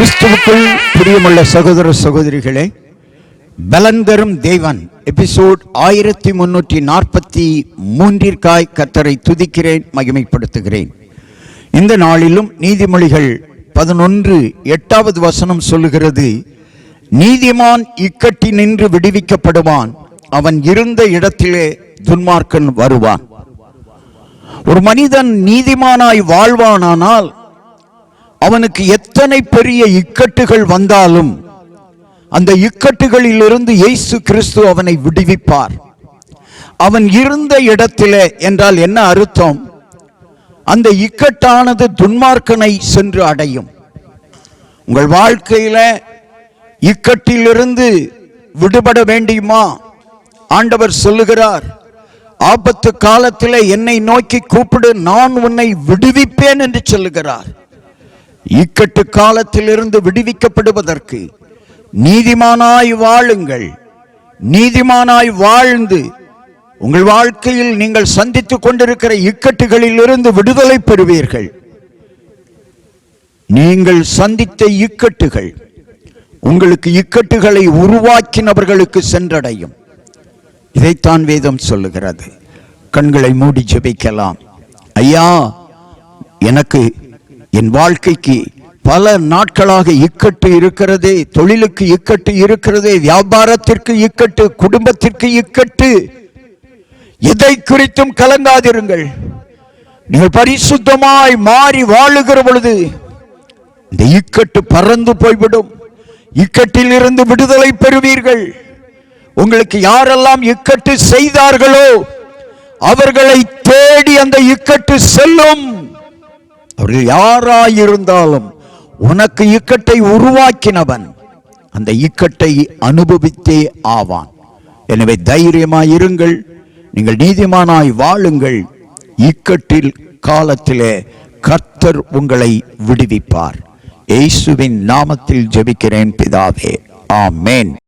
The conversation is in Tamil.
கிறிஸ்துவுக்குள் பிரியமுள்ள சகோதர சகோதரிகளே பலன் தரும் தேவன். எபிசோட் ஆயிரத்தி முன்னூற்றி நாற்பத்தி மூன்றிற்காய் கத்தரை துதிக்கிறேன் மகிமைப்படுத்துகிறேன். இந்த நாளிலும் நீதிமொழிகள் பதினொன்று எட்டாவது வசனம் சொல்லுகிறது நீதிமான் இக்கட்டி நின்று விடுவிக்கப்படுவான் அவன் இருந்த இடத்திலே துன்மார்க்கன் வருவான். ஒரு மனிதன் நீதிமானாய் வாழ்வானானால் அவனுக்கு எத்தனை பெரிய இக்கட்டுகள் வந்தாலும் அந்த இக்கட்டுகளிலிருந்து இயேசு கிறிஸ்து அவனை விடுவிப்பார். அவன் இருந்த இடத்திலே என்றால் என்ன அர்த்தம்? அந்த இக்கட்டானது துன்மார்க்கனை சென்று அடையும். உங்கள் வாழ்க்கையில இக்கட்டிலிருந்து விடுபட வேண்டியுமா? ஆண்டவர் சொல்லுகிறார் ஆபத்து காலத்தில் என்னை நோக்கி கூப்பிடு நான் உன்னை விடுவிப்பேன் என்று சொல்லுகிறார். இக்கட்டு காலத்திலிருந்து விடுவிக்கப்படுவதற்கு நீதிமானாய் வாழுங்கள். நீதிமானாய் வாழ்ந்து உங்கள் வாழ்க்கையில் நீங்கள் சந்தித்துக் கொண்டிருக்கிற இக்கட்டுகளில் இருந்து விடுதலை பெறுவீர்கள். நீங்கள் சந்தித்த இக்கட்டுகள் உங்களுக்கு இக்கட்டுகளை உருவாக்கினவர்களுக்கு சென்றடையும். இதைத்தான் வேதம் சொல்லுகிறது. கண்களை மூடி ஜெபிக்கலாம். ஐயா எனக்கு என் வாழ்க்கைக்கு பல நாட்களாக இக்கட்டு இருக்கிறதே தொழிலுக்கு இக்கட்டு இருக்கிறதே வியாபாரத்திற்கு இக்கட்டு குடும்பத்திற்கு இக்கட்டு. எதை குறித்தும் கலங்காதிருங்கள். நீங்கள் பரிசுத்தமாய் மாறி வாழுகிற பொழுது இந்த இக்கட்டு பறந்து போய்விடும். இக்கட்டில் இருந்து விடுதலை பெறுவீர்கள். உங்களுக்கு யாரெல்லாம் இக்கட்டு செய்தார்களோ அவர்களை தேடி அந்த இக்கட்டு செல்லும். அவர்கள் யாராயிருந்தாலும் உனக்கு இக்கட்டை உருவாக்கினவன் அந்த இக்கட்டை அனுபவித்தே ஆவான். எனவே தைரியமாய் இருங்கள் நீங்கள் நீதிமானாய் வாழுங்கள். இக்கட்டில் காலத்திலே கர்த்தர் உங்களை விடுவிப்பார். இயேசுவின் நாமத்தில் ஜெபிக்கிறேன் பிதாவே. ஆமேன்.